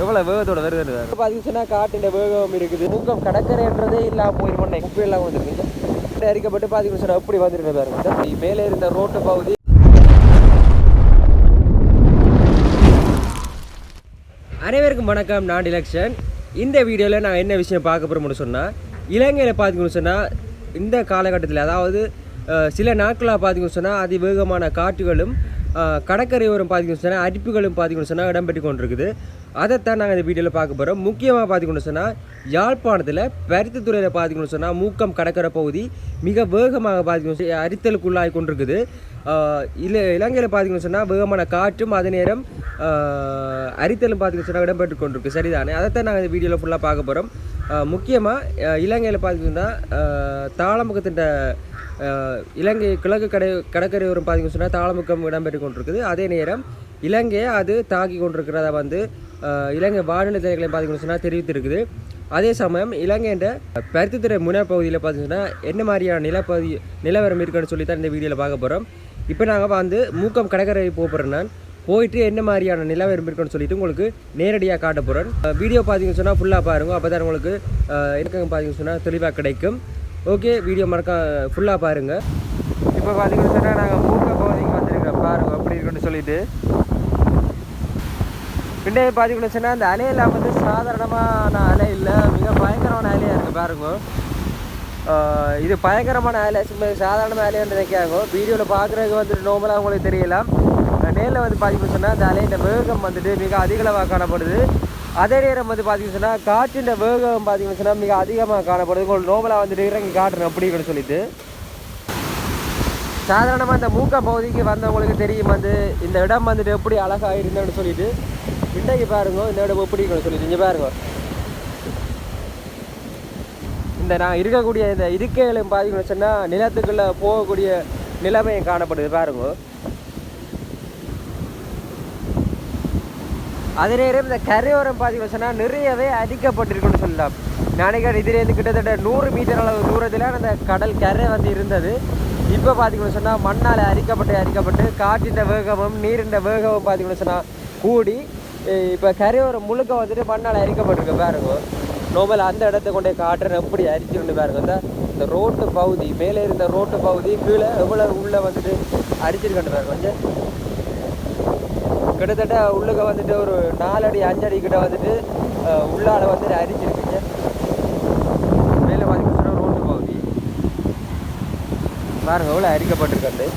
எவ்வளோ வேகத்தோட வருது பார்த்தீங்கன்னு சொன்னால் காட்டின் வேகம் இருக்குது. மூக்கம் கடற்கரைன்றதே இல்லாமல் போயிருமண்ணே குப்பை எல்லாம் வந்துருக்கு அரிக்கப்பட்டு பார்த்தீங்கன்னா சொன்னால் எப்படி வந்துருக்கு பாருங்க மேலே இருந்த ரோட்டு பகுதி. அனைவருக்கும் வணக்கம். நான் டிலக்ஷன். இந்த வீடியோவில் நான் என்ன விஷயம் பார்க்க போகிறோம்னு சொன்னால் இலங்கையில் பார்த்தீங்கன்னு சொன்னால் இந்த காலகட்டத்தில் அதாவது சில நாட்களாக பார்த்தீங்கன்னு சொன்னால் அதிவேகமான காட்டுகளும் கடற்கரையோரம் பார்த்தீங்கன்னு சொன்னால் அரிப்புகளும் பார்த்தீங்கன்னு சொன்னால் இடம்பெற்று கொண்டிருக்குது. அதைத்தான் நாங்கள் இந்த வீடியோவில் பார்க்க போகிறோம் முக்கியமாக பார்த்தீங்கன்னு சொன்னால் யாழ்ப்பாணத்தில் பருத்தித்துறையில் பார்த்தீங்கன்னு சொன்னால் மூக்கம் கடற்கரை பகுதி மிக வேகமாக பார்த்தீங்கன்னு அரித்தலுக்குள்ளாகி கொண்டிருக்குது. இல்லை இலங்கையில் பார்த்தீங்கன்னு சொன்னால் வேகமான காற்றும் அதே நேரம் அரித்தலும் பார்த்தீங்கன்னு சொன்னால் இடம்பெற்று கொண்டிருக்கு. சரிதானே? அதைத்தான் நாங்கள் இந்த வீடியோவில் ஃபுல்லாக பார்க்க போகிறோம் முக்கியமாக இலங்கையில் பார்த்தீங்கன்னா தாளமுகத்தின் இலங்கை கிழக்கு கடை கடற்கரையோரம் பார்த்தீங்கன்னு சொன்னால் தாளமுகம் இடம்பெற்று கொண்டிருக்குது. அதே நேரம் இலங்கையை அது தாக்கி கொண்டிருக்கிறத வந்து இலங்கை வானிலை தலைகளை பார்த்தீங்கன்னு சொன்னால் தெரிவித்திருக்குது. அதே சமயம் இலங்கைன்ற பருத்தித்துறை முனைப்பகுதியில் பார்த்தீங்கன்னா என்ன மாதிரியான நிலப்பகுதி நிலவரம் இருக்குன்னு சொல்லி தான் இந்த வீடியோவில் பார்க்க போகிறோம் இப்போ நாங்கள் வந்து மூக்கம் கடற்கரை போக போகிறேன் நான். போயிட்டு என்ன மாதிரியான நிலவரம் இருக்குன்னு சொல்லிட்டு உங்களுக்கு நேரடியாக காட்ட போகிறேன் வீடியோ பார்த்தீங்கன்னு சொன்னால் ஃபுல்லாக பாருங்க. அப்போ தான் உங்களுக்கு எனக்கு பார்த்தீங்கன்னு சொன்னால் தெளிவாக கிடைக்கும். ஓகே வீடியோ மறக்க ஃபுல்லாக பாருங்கள் இப்போ பார்த்தீங்கன்னு சொன்னால் நாங்கள் மூக்க பகுதிக்கு வந்திருக்கிறோம் பாருங்க அப்படி இருக்குன்னு சொல்லிட்டு. பின்னாடி பார்த்தீங்கன்னு சொன்னால் அந்த அலையெல்லாம் வந்து சாதாரணமான அலை இல்லை. மிக பயங்கரமான அலையாக இருக்குது பாருங்க. இது பயங்கரமான வேலை சும்மா சாதாரண அலைன்னு நினைக்காங்க வீடியோவில் பார்க்குறதுக்கு வந்துட்டு நார்மலாக உங்களுக்கு தெரியலாம். நேரில் வந்து பார்த்தீங்கன்னு சொன்னால் அந்த அலையின் வேகம் வந்துட்டு மிக அதிகளவாக காணப்படுது. அதே நேரம் வந்து பார்த்தீங்கன்னு சொன்னால் காற்றின் வேகம் பார்த்தீங்கன்னு சொன்னால் மிக அதிகமாக காணப்படுது. உங்களுக்கு நார்மலாக வந்துட்டு இறங்கி காட்டுறேன் அப்படின்னு சொல்லிட்டு. சாதாரணமாக இந்த மூக்க பகுதிக்கு வந்தவங்களுக்கு தெரியும் வந்து இந்த இடம் வந்துட்டு எப்படி அழகாக இருந்தேன்னு சொல்லிட்டு. இன்றைக்கு பாருங்க இந்த இடம் எப்படி சொல்லிட்டு இங்கே பாருங்க. இந்த நான் இருக்கக்கூடிய இந்த இருக்கையிலும் பார்த்தீங்கன்னு சொன்னால் நிலத்துக்குள்ளே போகக்கூடிய நிலைமையும் காணப்படுது பாருங்க. அதே நேரம் இந்த கரையோரம் பார்த்தீங்கன்னு சொன்னால் நிறையவே அரிக்கப்பட்டிருக்குன்னு சொல்லலாம். நினைக்கிறேன் இதுலேருந்து கிட்டத்தட்ட நூறு மீட்டர் அளவு தூரத்தில் அந்த கடல் கரை வந்து இருந்தது. இப்போ பார்த்தீங்கன்னு சொன்னால் மண்ணால் அரிக்கப்பட்டு அரிக்கப்பட்டு காற்றின் வேகமும் நீரின் வேகமும் பார்த்தீங்கன்னு சொன்னால் கூடி இப்போ கரையோரம் முழுக்க வந்துட்டு மண்ணால் அரிக்கப்பட்டிருக்கு பாருங்க. நோமல் அந்த இடத்த கொண்டே காட்டுறேன் எப்படி அரிச்சிருந்து பாருங்க. இந்த இந்த ரோட்டு பகுதி மேலே இருந்த ரோட்டு பகுதி கீழே எவ்வளோ உள்ளே வந்துட்டு அரிச்சிருக்கேன் பாருங்க. கொஞ்சம் கிட்டத்தட்ட உள்ளுக்க வந்துட்டு ஒரு நாலடி அஞ்சடி கிட்ட வந்துட்டு உள்ளால வந்துட்டு அரிச்சிருக்குங்க மேலே பார்த்தீங்கன்னா ரோட்டு பகுதி. பாருங்க எவ்வளோ அரிக்கப்பட்டிருக்கிறது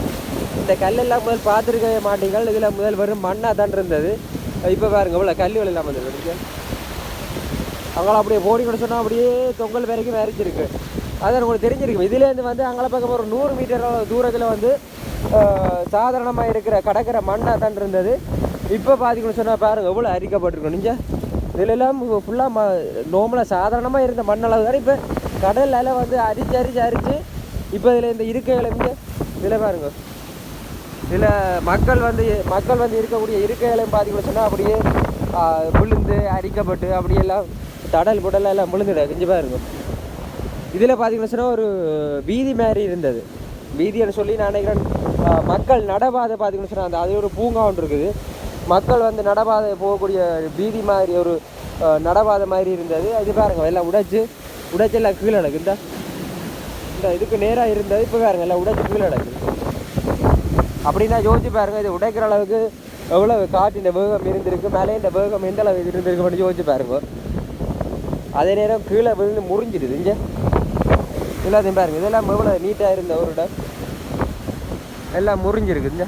இந்த கல்லெல்லாம் முதல் பார்த்துருக்கவே மாட்டீங்கள் இதில் முதல் வெறும் மண்ணாக தான் இருந்தது. இப்போ பாருங்க எவ்வளோ கல்லுகள் எல்லாம் வந்துருக்கு அங்கெல்லாம் அப்படியே போடி சொன்னால் அப்படியே தொங்கல் வரைக்கும் அரிச்சிருக்கு அது உங்களுக்கு தெரிஞ்சிருக்கும். இதுலேருந்து வந்து அங்கே பக்கம் ஒரு நூறு மீட்டர் தூரத்தில் வந்து சாதாரணமாக இருக்கிற கடற்கரை மண்ணாக தான் இருந்தது. இப்போ பார்த்தீங்கன்னு சொன்னால் பாருங்கள் எவ்வளோ அரிக்கப்பட்டிருக்கும் நீங்கள் இதிலெல்லாம் ஃபுல்லாக ம நார்மலாக சாதாரணமாக இருந்த மண்ணளவு தான் இப்போ கடல் அலை வந்து அரிச்சு அரிச்சு அரிச்சு இப்போ இதில் இந்த இருக்கைகளை இதில் பாருங்க. இதில் மக்கள் வந்து மக்கள் வந்து இருக்கக்கூடிய இருக்கைகளையும் பார்த்தீங்கன்னு சொன்னால் அப்படியே விழுந்து அரிக்கப்பட்டு அப்படியெல்லாம் தடல் புடல் எல்லாம் விழுந்துட இங்கே பாருங்க. இதில் பார்த்தீங்கன்னு ஒரு வீதி மாதிரி இருந்தது. வீதின்னு சொல்லி நான் நினைக்கிறேன் மக்கள் நடபாதை பார்த்தீங்கன்னு சொன்னால் அந்த அது ஒரு பூங்கா ஒன்று இருக்குது. மக்கள் வந்து நடபாதை போகக்கூடிய வீதி மாதிரி ஒரு நடபாதை மாதிரி இருந்தது. அது பாருங்க எல்லாம் உடைச்சு உடைச்சு எல்லாம் கீழே நடக்கு இந்த இந்த இதுக்கு நேராக இருந்தது. இப்போ பாருங்க எல்லாம் உடைச்சு கீழே நடக்குது. அப்படின்னா யோசிச்சு பாருங்க இது உடைக்கிற அளவுக்கு எவ்வளவு காற்றின் வேகம் இருந்திருக்கு மேலே இந்த வேகம் எந்த அளவு இருந்திருக்கு யோசிச்சு பாருங்க. அதே நேரம் கீழே விழுந்து முறிஞ்சிடுது. இங்கே எல்லாத்தையும் பாருங்க. இதெல்லாம் எவ்வளோ நீட்டாக இருந்த ஒரு இடம். எல்லாம் முறிஞ்சிருக்கு. இந்த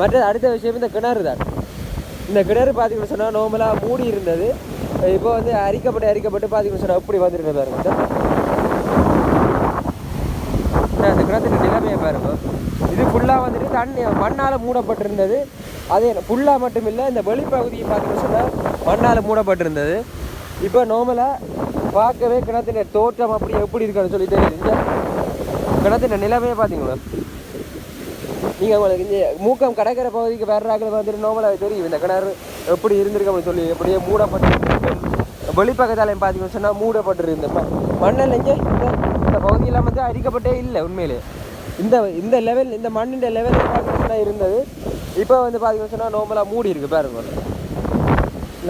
மற்றது அடுத்த விஷயம் இந்த கிணறு தான். இந்த கிணறு பார்த்தீங்கன்னு சொன்னால் நார்மலாக மூடி இருந்தது. இப்போ வந்து அரிக்கப்பட்டு அரிக்கப்பட்டு பார்த்தீங்கன்னு சொன்னால் எப்படி வந்திருக்கு பாருங்க. அந்த கிணத்துக்கு நிலைமையை பாருங்க. இது ஃபுல்லாக வந்துட்டு தண்ணி மண்ணால் மூடப்பட்டிருந்தது. அதே ஃபுல்லாக மட்டும் இல்லை இந்த வெளிப்பகுதியை பார்த்தீங்கன்னு சொன்னால் மண்ணால் மூடப்பட்டிருந்தது. இப்போ நார்மலாக பார்க்கவே கிணத்தின் தோற்றம் அப்படி எப்படி இருக்குன்னு சொல்லி தெரியுது? கிணத்தின் நிலைமையை பார்த்தீங்களா? நீங்கள் உங்களுக்கு இந்த மூக்கம் கடற்கரை பகுதிக்கு வர்றாக்கள் வந்துட்டு நார்மலாக தெரியும். இந்த கிணறு எப்படி இருந்திருக்கோம்னு சொல்லி எப்படியே மூடப்பட்டு வெளிப்பக்கத்தாலையும் பார்த்தீங்கன்னு சொன்னால் மூடப்பட்டிருக்கு. ம மண்ணில் இங்கே இந்த இந்த பகுதியெல்லாம் வந்து அரிக்கப்பட்டே இல்லை உண்மையிலே. இந்த இந்த லெவல் இந்த மண்ணின் லெவல் பார்த்தீங்கன்னா இருந்தது. இப்போ வந்து பார்த்தீங்கன்னு சொன்னால் நார்மலாக மூடி இருக்கு பாருங்க.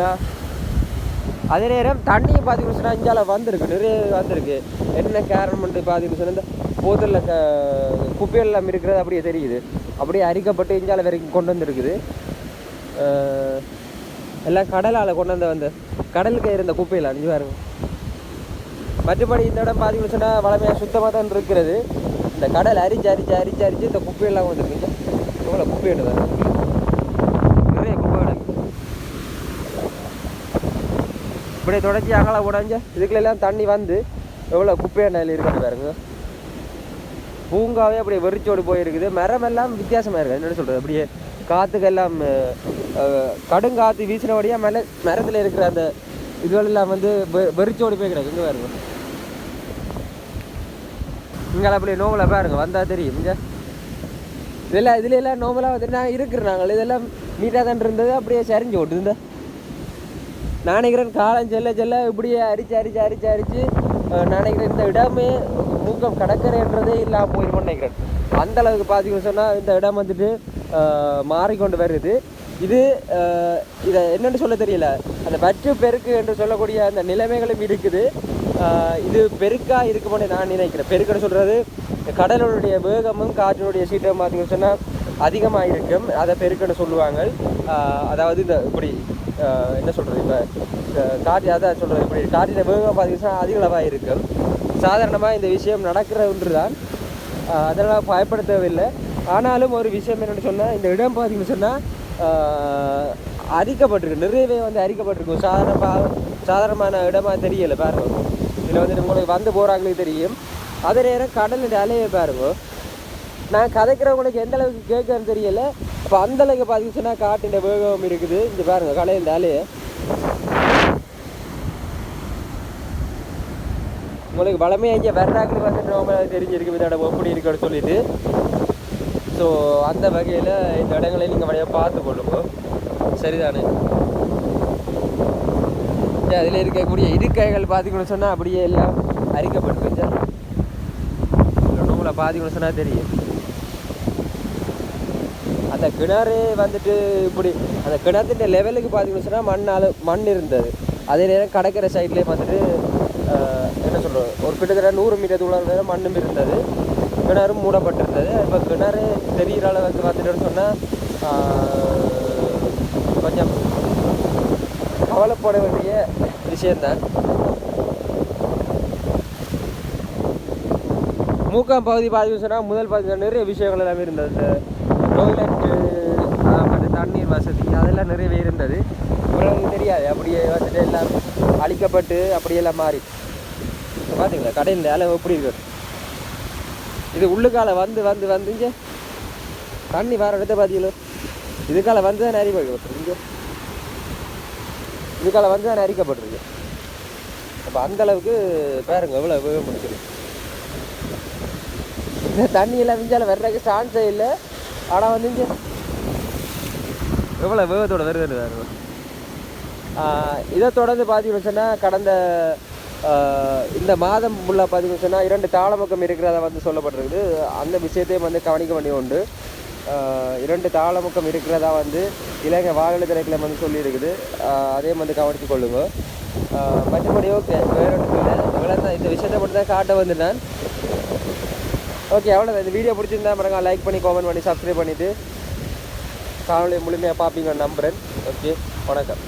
நான் அதே நேரம் தண்ணியை பாதி குடிச்சுனா இங்கால வந்திருக்கு நிறைய வந்திருக்கு. என்ன கேரன்மெண்ட்டு பாதி குடிச்சுனா இந்த போதலில் க குப்பையெல்லாம் இருக்கிறது அப்படியே தெரியுது. அப்படியே அரிக்கப்பட்டு இங்கால வரைக்கும் கொண்டு வந்திருக்குது. எல்லாம் கடலால் கொண்டு வந்த வந்து கடலுக்கு இருந்த குப்பையில் அஞ்சு பாருங்க. மற்றபடி இந்த இடம் பாதி குடிச்சுனா வளமையாக சுத்தமாக தான் இருக்கிறது. இந்த கடல் அரிச்சு அரிச்சு அரிச்சு அரிச்சு இந்த குப்பையெல்லாம் வந்துருக்குங்க எவ்வளோ குப்பை எடுத்தாங்க நிறைய குப்பை கிடக்கு இப்படி தொடச்சி அகல உடஞ்ச இதுக்குள்ளெல்லாம் தண்ணி வந்து எவ்வளோ குப்பையை நிலையில் இருக்கிறது பாருங்க. பூங்காவே அப்படியே வெறிச்சோடு போயிருக்குது. மரம் எல்லாம் வித்தியாசமாக இருக்குது என்ன சொல்கிறது அப்படியே காற்றுக்கெல்லாம் அஹ், அஹ், கடுங்காற்று வீசினபடியாக மல மரத்தில் இருக்கிற அந்த இதுகளெல்லாம் வந்து வெறிச்சோடு போய் கிடக்கு. இங்கே பாருங்க. இங்கே அப்படியே நோவலாக பாருங்க. வந்தால் தெரியும். இங்கே இதெல்லாம் இதுல எல்லாம் நோமலாக வந்து நான் இருக்கிறேன் நாங்கள் இதெல்லாம் நீட்டாக தான் இருந்தது. அப்படியே சரிஞ்சு ஓட்டுது. இந்த நான் நினைக்கிறேன் காலம் செல்ல செல்ல இப்படியே அரிச்சு அரிச்சு அரிச்சு அரிச்சு நான் நினைக்கிறேன் இந்த இடமே மூக்கம் கடற்கரைன்றதே இல்லாமல் போயிருமோன்னு நினைக்கிறேன். அந்த அளவுக்கு பார்த்தீங்கன்னு சொன்னால் இந்த இடம் வந்துட்டு மாறிக்கொண்டு வருது. இது இதை என்னென்னு சொல்ல தெரியல. அந்த வற்று பெருக்கு என்று சொல்லக்கூடிய அந்த நிலைமைகளும் இருக்குது. இது பெருக்காக இருக்குமோன்னு நான் நினைக்கிறேன். பெருக்குன்னு சொல்கிறது கடலுடைய வேகமும் காற்றினுடைய சீட்டம் பார்த்தீங்கன்னு சொன்னால் அதிகமாக இருக்கும் அதை பெருக்குன்னு சொல்லுவாங்க. அதாவது இந்த இப்படி என்ன சொல்கிறது இப்போ காற்று அதான் சொல்கிறது இப்படி. காற்றில் வேகம் பார்த்தீங்கன்னா அதிக அளவாக இருக்கும். சாதாரணமாக இந்த விஷயம் நடக்கிற ஒன்று தான் அதெல்லாம் பயப்பட தேவையில்லை ஆனாலும் ஒரு விஷயம் என்னென்னு சொன்னால் இந்த இடம் பார்த்தீங்கன்னு சொன்னால் அரிக்கப்பட்டிருக்கு. நிறையவே வந்து அரிக்கப்பட்டிருக்கும் சாதாரணமாக சாதாரணமான இடமா தெரியலை பாருங்க. இதில் வந்து உங்களுக்கு வந்து போகிறாங்களே தெரியும். அதே நேரம் கடலுடைய அலையை பாருங்க. நான் கதைக்கிறவங்களுக்கு எந்த அளவுக்கு கேட்கன்னு தெரியல. அப்போ அந்த அளவுக்கு பார்த்தீங்கன்னு சொன்னால் காட்டின் வேகம் இருக்குது. இங்கே பாருங்க கலையின் அலையை உங்களுக்கு வளமையாக இங்கே வர்றாக்கள் வந்துட்டு ரொம்ப தெரிஞ்சிருக்கு. இந்த இடம் எப்படி இருக்குன்னு சொல்லிட்டு. ஸோ அந்த வகையில் இந்த இடங்களை நீங்கள் வழியாக பார்த்து கொள்ளுங்க. சரிதானே? அதில் இருக்கக்கூடிய இருக்கைகள் பார்த்தீங்கன்னு சொன்னால் அப்படியே எல்லாம் அரிக்கப்பட்டிருக்கு நோம்புல பார்த்தீங்கன்னு சொன்னால் தெரியும். அந்த கிணறு வந்துட்டு இப்படி அந்த கிணத்துடைய லெவலுக்கு பார்த்தீங்கன்னு சொன்னால் மண்ணால் மண் இருந்தது. அதே நேரம் கடற்கரை சைட்லேயே வந்துட்டு என்ன சொல்கிறது ஒரு கிட்டத்தட்ட நூறு மீட்டர் தூரம் மண்ணும் இருந்தது. கிணறும் மூடப்பட்டிருந்தது. இப்போ கிணறு தெரிகிற அளவுக்கு வந்துட்டுன்னு சொன்னால் கொஞ்சம் கவலைப்பட வேண்டிய விஷயந்தான் மூக்காம் பகுதி பார்த்தீங்கன்னு சொன்னால் முதல் பார்த்தீங்கன்னா நிறைய விஷயங்கள் எல்லாமே இருந்தது. டொய்லெட்டு மற்ற தண்ணீர் வசதி அதெல்லாம் நிறையவே இருந்தது. இவ்வளவு தெரியாது அப்படியே வந்துட்டு எல்லாம் அழிக்கப்பட்டு அப்படியெல்லாம் மாறி. பார்த்தீங்களா கடையில் அளவு எப்படி இருக்கு? இது உள்ளுக்கால வந்து வந்து வந்து இங்கே தண்ணி வர இடத்த பார்த்தீங்களோ இதுக்கால வந்து தான் அரிக்கப்பட்டு இங்கே. இதுக்கால வந்து தான் அரிக்கப்பட்டிருக்கு அப்போ அந்த அளவுக்கு பாருங்க எவ்வளோ வேக முடிச்சிருக்கு இந்த தண்ணி எல்லாம் மிஞ்சால வர்றதுக்கு சான்ஸே இல்லை. ஆனால் வந்து இங்கே எவ்வளோ வேகத்தோட வருதுன்னு வேறு இதை தொடர்ந்து பார்த்தீங்கன்னு சொன்னால் கடந்த இந்த மாதம் உள்ள பார்த்தீங்கன்னு சொன்னால் இரண்டு தாளமுக்கம் இருக்கிறதா வந்து சொல்லப்பட்டிருக்குது. அந்த விஷயத்தையும் வந்து கவனிக்க வேண்டிய உண்டு. இரண்டு தாளமுக்கம் இருக்கிறதா வந்து இலங்கை வானிலை திரைக்கிழமை வந்து சொல்லியிருக்குது. அதையும் வந்து கவனித்து கொள்ளுங்க. மற்றபடி ஓகே வேற ஒன்றும் இல்லை இந்த விஷயத்தை மட்டும் தான் காட்ட வந்து நான் ஓகே எவ்வளோ இந்த வீடியோ பிடிச்சிருந்தா மறங்க லைக் பண்ணி காமெண்ட் பண்ணி சப்ஸ்கிரைப் பண்ணிவிட்டு காணொலியை முழுமையாக பார்ப்பீங்க நம்புகிறேன் ஓகே வணக்கம்.